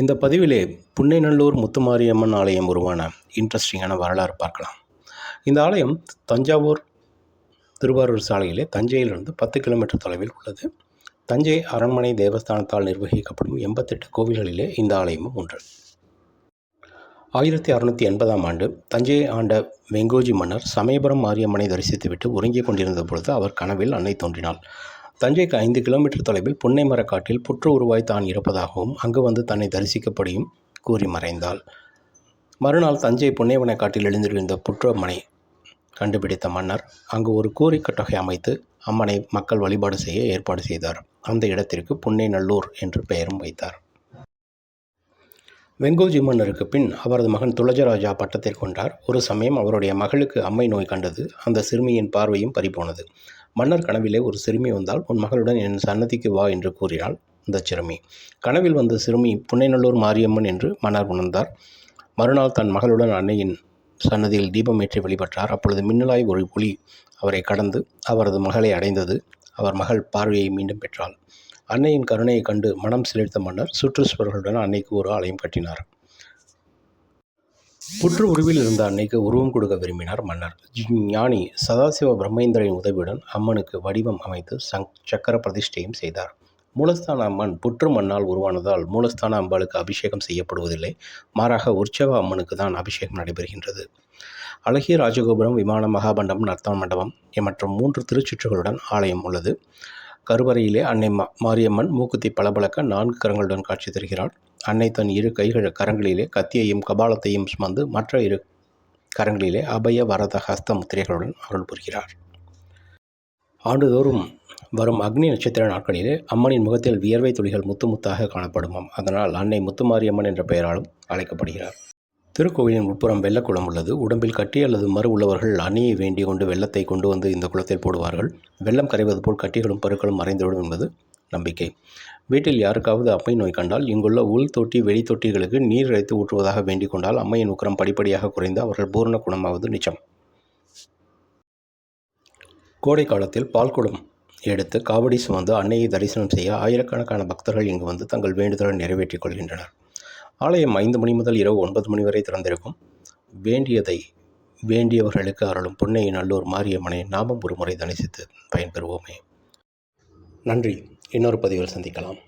இந்த பதிவிலே புன்னைநல்லூர் முத்துமாரியம்மன் ஆலயம் உருவான இன்ட்ரெஸ்டிங்கான வரலாறு பார்க்கலாம். இந்த ஆலயம் தஞ்சாவூர் திருவாரூர் சாலையிலே தஞ்சையிலிருந்து பத்து கிலோமீட்டர் தொலைவில் உள்ளது. தஞ்சை அரண்மனை தேவஸ்தானத்தால் நிர்வகிக்கப்படும் எண்பத்தெட்டு கோவில்களிலே இந்த ஆலயமும் ஒன்று. ஆயிரத்தி அறுநூற்றி எண்பதாம் ஆண்டு தஞ்சையை ஆண்ட வெங்கோஜி மன்னர் சமயபுரம் மாரியம்மனை தரிசித்துவிட்டு உறங்கிக் கொண்டிருந்த பொழுது அவர் கனவில் அன்னை தோன்றினாள். தஞ்சைக்கு ஐந்து கிலோமீட்டர் தொலைவில் புன்னை மரக்காட்டில் புற்று உருவாய் தான் இருப்பதாகவும் அங்கு வந்து தன்னை தரிசிக்கப்படியும் கூறி மறைந்தாள். மறுநாள் தஞ்சை புன்னைவன காட்டில் எழுந்திருந்த புற்றமனை கண்டுபிடித்த மன்னர் அங்கு ஒரு கூரை கட்டகை அமைத்து அம்மனை மக்கள் வழிபாடு செய்ய ஏற்பாடு செய்தார். அந்த இடத்திற்கு புன்னை நல்லூர் என்று பெயரும் வைத்தார். வெங்கோஜி மன்னருக்கு பின் அவரது மகன் துளஜராஜா பட்டத்தை கொண்டார் ஒரு சமயம் அவருடைய மகளுக்கு அம்மை நோய் கண்டது. அந்த சிறுமியின் பார்வையும் பறிபோனது. மன்னர் கனவிலே ஒரு சிறுமி வந்தால் உன் மகளுடன் என் சன்னதிக்கு வா என்று கூறினாள் அந்த சிறுமி. கனவில் வந்த சிறுமி புன்னைநல்லூர் மாரியம்மன் என்று மன்னர் உணர்ந்தார். மறுநாள் தன் மகளுடன் அன்னையின் சன்னதியில் தீபமேற்றி வழிபட்டார். அப்பொழுது மின்னலாய் ஒரு புலி அவரை கடந்து அவரது மகளை அடைந்தது. அவர் மகள் பார்வையை மீண்டும் பெற்றாள். அன்னையின் கருணையை கண்டு மனம் சிலிர்த்த மன்னர் சுற்றுச்சுவர்களுடன் அன்னைக்கு ஒரு ஆலயம் கட்டினார். புற்று உருவில் இருந்த அன்னைக்கு உருவம் கொடுக்க விரும்பினார் மன்னர். ஞானி சதாசிவ பிரம்மேந்திரனின் உதவியுடன் அம்மனுக்கு வடிவம் அமைத்து சங் சக்கர பிரதிஷ்டையும் செய்தார். மூலஸ்தான அம்மன் புற்று மண்ணால் உருவானதால் மூலஸ்தான அம்பாளுக்கு அபிஷேகம் செய்யப்படுவதில்லை. மாறாக உற்சவ அம்மனுக்கு தான் அபிஷேகம் நடைபெறுகின்றது. அழகிய ராஜகோபுரம் விமான மகாபண்டம் நர்த்தன மண்டபம் மற்றும் மூன்று திருச்சுற்றுகளுடன் ஆலயம் உள்ளது. கருவறையிலே அன்னை மா மாரியம்மன் மூக்குத்தி பளபளக்க நான்கு கரங்களுடன் காட்சி தருகிறாள். அன்னை தன் இரு கைகள் கரங்களிலே கத்தியையும் கபாலத்தையும் சுமந்து மற்ற இரு கரங்களிலே அபய வரத ஹஸ்த முத்திரைகளுடன் அருள் புரிகிறார் ஆண்டுதோறும் வரும் அக்னி நட்சத்திர நாட்களிலே அம்மனின் முகத்தில் வியர்வை துளிகள் முத்து முத்தாக காணப்படுமாம். அதனால் அன்னை முத்துமாரியம்மன் என்ற பெயராலும் அழைக்கப்படுகிறார். திருக்கோவிலின் உட்புறம் வெள்ளக்குளம் உள்ளது. உடம்பில் கட்டி அல்லது மறு உள்ளவர்கள் அணியை வேண்டிக் கொண்டு வெள்ளத்தை கொண்டு வந்து இந்த குளத்தில் போடுவார்கள். வெள்ளம் கரைவது போல் கட்டிகளும் பருக்களும் மறைந்துவிடும் என்பது நம்பிக்கை. வீட்டில் யாருக்காவது அம்மை நோய் கண்டால் இங்குள்ள உள் தொட்டி வெளி தொட்டிகளுக்கு நீர் இறைத்து ஊற்றுவதாக வேண்டிக் கொண்டால் அம்மையின் உக்கரம் படிப்படியாக குறைந்து அவர்கள் பூரண குணமாவது நிச்சம். கோடை காலத்தில் பால்குடம் எடுத்து காவடி சுமந்து அன்னையை தரிசனம் செய்ய ஆயிரக்கணக்கான பக்தர்கள் இங்கு வந்து தங்கள் வேண்டுதலை நிறைவேற்றிக் கொள்கின்றனர். ஆலயம் ஐந்து மணி முதல் இரவு ஒன்பது மணி வரை திறந்திருக்கும். வேண்டியதை வேண்டியவர்களுக்கு அருளும் பொன்னை நல்லூர் மாரியம்மனை நாமும் ஒரு முறை தரிசித்து பயன்பெறுவோமே. நன்றி. இன்னொரு பதிவில் சந்திக்கலாம்.